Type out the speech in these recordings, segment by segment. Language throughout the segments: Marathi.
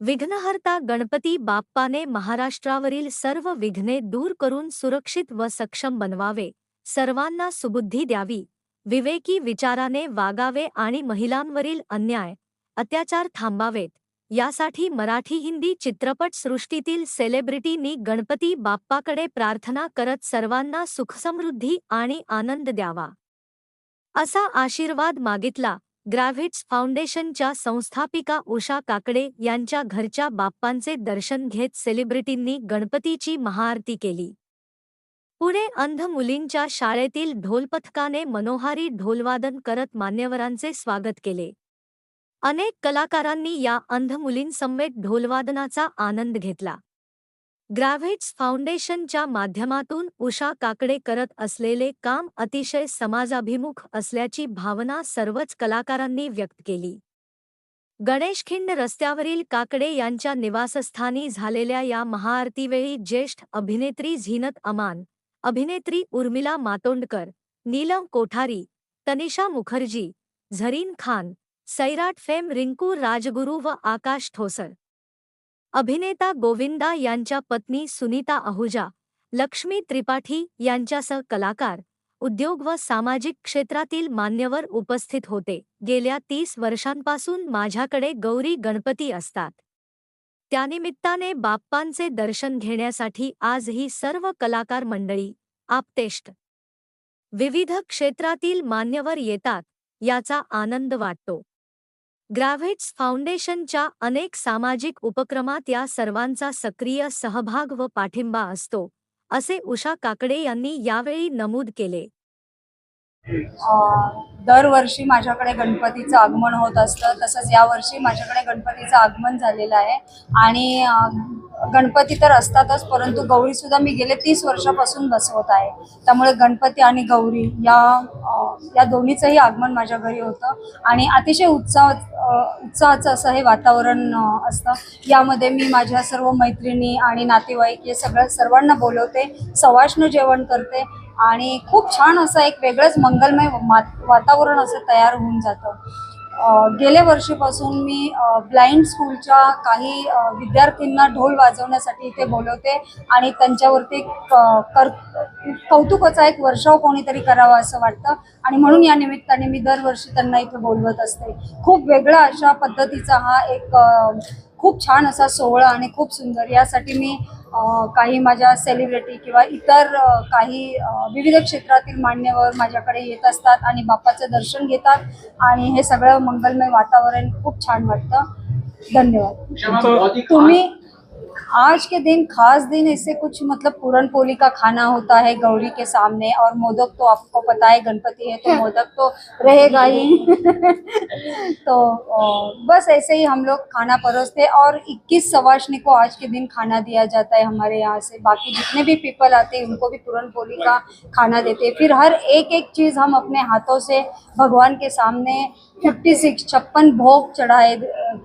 विघ्नहर्ता गणपती बाप्पाने महाराष्ट्रावरील सर्व विघ्ने दूर करून सुरक्षित व सक्षम बनवावे. सर्वांना सुबुद्धी द्यावी. विवेकी विचाराने वागावे आणि महिलांवरील अन्याय अत्याचार थांबावेत. यासाठी मराठी हिंदी चित्रपटसृष्टीतील सेलिब्रिटींनी गणपती बाप्पाकडे प्रार्थना करत सर्वांना सुखसमृद्धी आणि आनंद द्यावा. असा आशीर्वाद मागितला. ग्रॅव्हिट्स फाउंडेशनच्या संस्थापिका उषा काकडे यांच्या घरच्या बाप्पांचे दर्शन घेत सेलिब्रिटींनी गणपतीची महाआरती केली. पुणे अंध मुलींच्या शाळेतील ढोलपथकाने मनोहारी ढोलवादन करत मान्यवरांचे स्वागत केले. अनेक कलाकारांनी या अंध मुलींसमवेत ढोलवादनाचा आनंद घेतला. ग्रॅव्हिट्स फाउंडेशनच्या माध्यमातून उषा काकडे करत असलेले काम अतिशय समाजाभिमुख असल्याची भावना सर्वच कलाकारांनी व्यक्त केली. गणेशखिंड रस्त्यावरील काकडे यांच्या निवासस्थानी झालेल्या या महाआरतीवेळी ज्येष्ठ अभिनेत्री झीनत अमान अभिनेत्री उर्मिला मातोंडकर नीलम कोठारी तनिषा मुखर्जी झरीन खान सैराट फेम रिंकू राजगुरू व आकाश ठोसर अभिनेता गोविंदा यांच्या पत्नी सुनीता आहुजा लक्ष्मी त्रिपाठी यांच्यासह कलाकार उद्योग व सामाजिक क्षेत्रातील मान्यवर उपस्थित होते. गेल्या तीस वर्षांपासून माझ्याकडे गौरी गणपती असतात. त्यानिमित्ताने बाप्पांचे दर्शन घेण्यासाठी आज ही सर्व कलाकार मंडळी आपतेष्ट. विविध क्षेत्रातील मान्यवर येतात याचा आनंद वाटतो. ग्रॅव्हिट्स फाउंडेशनच्या अनेक सामाजिक उपक्रमात या सर्वांचा सक्रिय सहभाग व पाठिंबा असतो असे उषा काकडे यांनी यावेळी नमूद केले. दरवर्षी माझ्याकडे गणपतीचं आगमन होत असतं तसंच यावर्षी माझ्याकडे गणपतीचं आगमन झालेलं आहे. आणि गणपती तर असतातच परंतु गौरीसुद्धा मी गेले तीस वर्षापासून बसवत आहे. त्यामुळे गणपती आणि गौरी या या दोन्हीचंही आगमन माझ्या घरी होतं. आणि अतिशय उत्साह उत्साहाचं असं हे वातावरण असतं. यामध्ये मी माझ्या सर्व मैत्रिणी आणि नातेवाईक हे सगळं सर्वांना बोलवते सवाष्ण जेवण करते आणि खूप छान असं एक वेगळंच मंगलमय मा- वातावरण असं तयार होऊन जातं. गेल्या वर्षीपासून मी ब्लाइंड स्कूलच्या काही विद्यार्थ्यांना ढोल वाजवण्यासाठी इथे बोलवते आणि त्यांच्यावरती क- कर कौतुकाचा एक वर्षाव कोणीतरी करावा असं वाटतं. आणि म्हणून या निमित्ताने मी दरवर्षी त्यांना इथे बोलवत असते. खूप वेगळा अशा पद्धतीचा हा एक खूप छान असा सोहळा आणि खूप सुंदर यासाठी मी काही माझ्या सेलिब्रिटी किंवा इतर काही विविध क्षेत्रातील मान्यवर माझ्याकडे येत असतात आणि बाप्पाचं दर्शन घेतात आणि हे सगळं मंगलमय वातावरण खूप छान वाटतं. धन्यवाद. तुम्ही आज के दिन खास दिन इससे कुछ मतलब पूरन पोली का खाना होता है गौरी के सामने और मोदक तो आपको पता है, गणपति है तो मोदक तो रहेगा ही। तो बस ऐसे ही हम लोग खाना परोसते और 21 सवाशनी को आज के दिन खाना दिया जाता है हमारे यहाँ से। बाकी जितने भी पीपल आते हैं, उनको भी पूरन पोली का खाना देते हैं। फिर हर एक एक चीज़ हम अपने हाथों से भगवान के सामने फिफ्टी सिक्स छप्पन भोग चढाए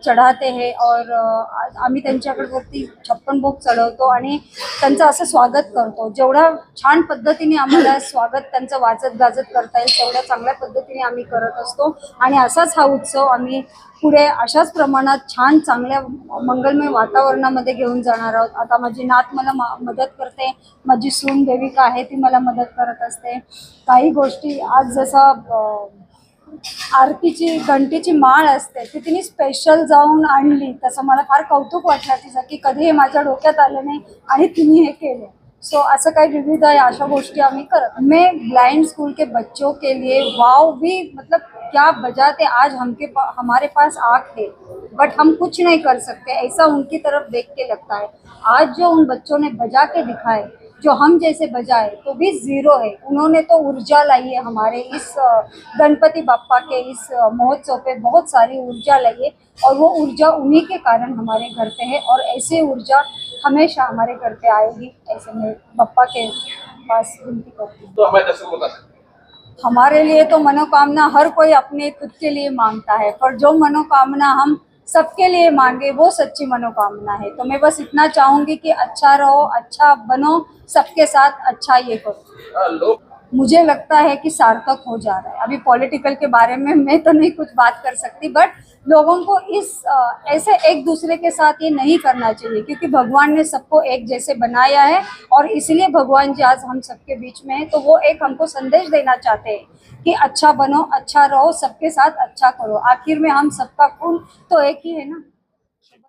चढाते हे और आम्ही त्यांच्याकडवरती छप्पन भोग चढवतो आणि त्यांचं असं स्वागत करतो. जेवढ्या छान पद्धतीने आम्हाला स्वागत त्यांचं वाचत गाजत करता येईल तेवढ्या चांगल्या पद्धतीने आम्ही करत असतो. आणि असाच हा उत्सव आम्ही पुढे अशाच प्रमाणात छान चांगल्या मंगलमय वातावरणामध्ये घेऊन जाणार आहोत. आता माझी नात मला मदत करते. माझी सून देविका आहे ती मला मदत करत असते. काही गोष्टी आज जसा आरतीची घंटीची माळ असते ती तिने स्पेशल जाऊन आणली. तसं मला फार कौतुक वाटलं तिचं की कधी हे माझ्या डोक्यात आलं नाही आणि तिने हे केलं. सो असं काही विविध आहे अशा गोष्टी आम्ही करत. मैं ब्लाइंड स्कूल के बच्चों के लिए वाव भी मतलब क्या बजाते आज हमके पा, हमारे पास आँख है। बट हम कुछ नहीं कर सकते ऐसा उनकी तरफ देख के लगता है। आज जो उन बच्चों ने बजा के दिखाए जो हम जैसे बजाए तो भी ज़ीरो है। उन्होंने तो ऊर्जा लाई है हमारे इस गणपति बाप्पा के इस महोत्सव पे बहुत सारी ऊर्जा लाई है और वो ऊर्जा उन्हीं के कारण हमारे घर पे है और ऐसे ऊर्जा हमेशा हमारे घर पे आएगी ऐसे में बप्पा के पास विनती करती हूँ। तो हमारे लिए तो मनोकामना हर कोई अपने खुद के लिए माँगता है पर जो मनोकामना हम सबके लिए मांगे वो सच्ची मनोकामना है। तो मैं बस इतना चाहूंगी कि अच्छा रहो अच्छा बनो सबके साथ अच्छा ये करो। मुझे लगता है कि सार्थक हो जा रहा है। अभी पॉलिटिकल के बारे में मैं तो नहीं कुछ बात कर सकती बट लोगों को इस ऐसे एक दूसरे के साथ ये नहीं करना चाहिए, क्योंकि भगवान ने सबको एक जैसे बनाया है और इसलिए भगवान जी आज हम सबके बीच में है। तो वो एक हमको संदेश देना चाहते हैं कि अच्छा बनो अच्छा रहो, सबके साथ अच्छा करो। आखिर में हम सबका खून तो एक ही है ना?